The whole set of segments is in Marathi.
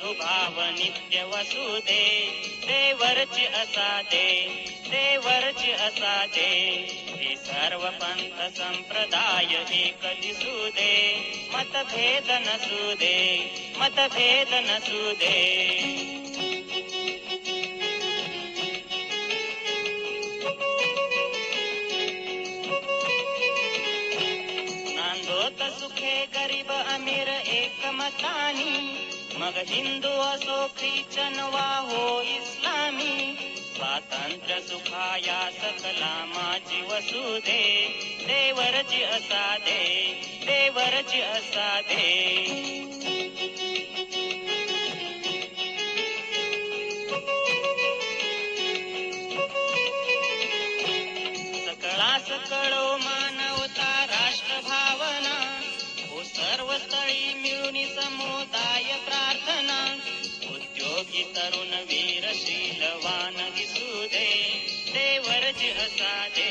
भाव नित्य वसुदे देवरची असा दे देवरची असा हे सर्व पंथ संप्रदाय एक दिसू दे मतभेद नसू दे मतभेद नसू दे नांदोत गरीब अमीर एकमतानी. मग हिंदू असो ख्रिश्चन वा हो इस्लामी. स्वातंत्र्य सुखाया सकला माझी वसुदे देवरची असा दे देवरची असा दे. सकळा सकळो मा समुदाय प्रार्थना उद्योगी तरुण वीर शीलवान दिसू दे देवरची असा दे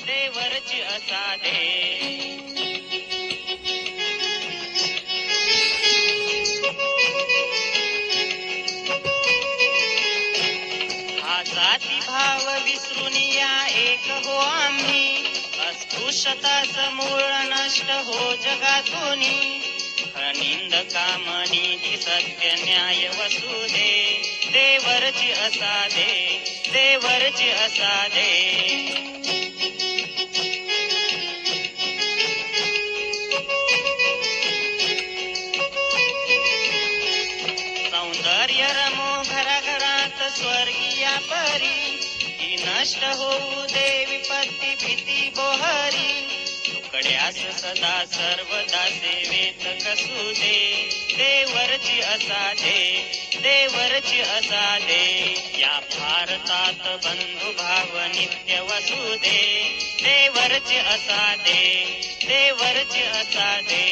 देवरची असा दे भाव विसरून या एक हो आम्ही अस्पृश्यता मूळ नष्ट हो जगातून. निंद कामनी सत्य न्याय वसुदे देवरची असा दे देवरची असा दे. सौंदर्य रमो घराघरात स्वर्गीया परी. ही नष्ट होऊ दे विपत्ती भीती बोहरी. तुकड्यास सदा सर्वदा सेवेत कसू दे देवरची असा दे देवरची असा दे या भारतात बंधू भाव नित्य वसू दे असा दे देवरची असा दे देवरची असा दे